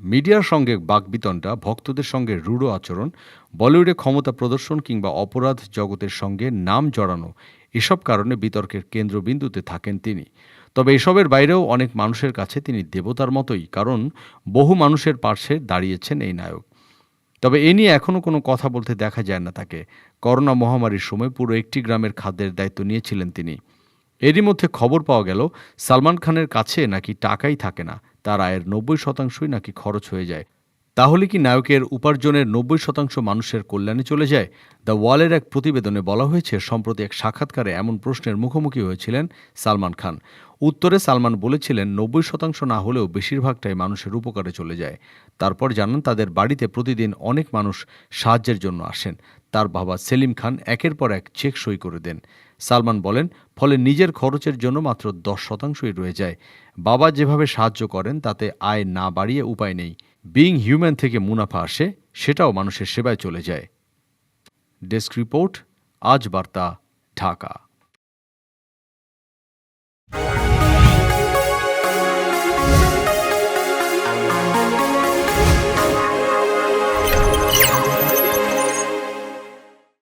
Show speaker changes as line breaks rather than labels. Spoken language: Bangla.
মিডিয়ার সঙ্গে বাকবিতণ্ডা, ভক্তদের সঙ্গে রূঢ় আচরণ, বলিউডে ক্ষমতা প্রদর্শন কিংবা অপরাধ জগতের সঙ্গে নাম জড়ানো, এসব কারণে বিতর্কের কেন্দ্রবিন্দুতে থাকেন তিনি। তবে এসবের বাইরেও অনেক মানুষের কাছে তিনি দেবতার মতোই, কারণ বহু মানুষের পাশে দাঁড়িয়েছেন এই নায়ক। তবে এ নিয়ে এখনও কোনো কথা বলতে দেখা যায় না তাকে। করোনা মহামারীর সময় পুরো একটি গ্রামের খাদ্যের দায়িত্ব নিয়েছিলেন তিনি। এরই মধ্যে খবর পাওয়া গেল, সালমান খানের কাছে নাকি টাকাই থাকে না। তার আয়ের নব্বই শতাংশই নাকি খরচ হয়ে যায়। তাহলে কি নায়কের উপার্জনের নব্বই শতাংশ মানুষের কল্যাণে চলে যায়? দ্য ওয়ালের এক প্রতিবেদনে বলা হয়েছে, সম্প্রতি এক সাক্ষাৎকারে এমন প্রশ্নের মুখোমুখি হয়েছিলেন সালমান খান। উত্তরে সালমান বলেছিলেন, নব্বই শতাংশ না হলেও বেশিরভাগটাই মানুষের উপকারে চলে যায়। তারপর জানান, তাদের বাড়িতে প্রতিদিন অনেক মানুষ সাহায্যের জন্য আসেন। তার বাবা সেলিম খান একের পর এক চেক সই করে দেন। সালমান বলেন, ফলে নিজের খরচের জন্য মাত্র দশ শতাংশই রয়ে যায়। বাবা যেভাবে সাহায্য করেন, তাতে আয় না বাড়িয়ে উপায় নেই। বিং হিউম্যান থেকে মুনাফা আসে, সেটাও মানুষের সেবায় চলে যায়। ডেস্ক রিপোর্ট আজ বার্তা, ঢাকা।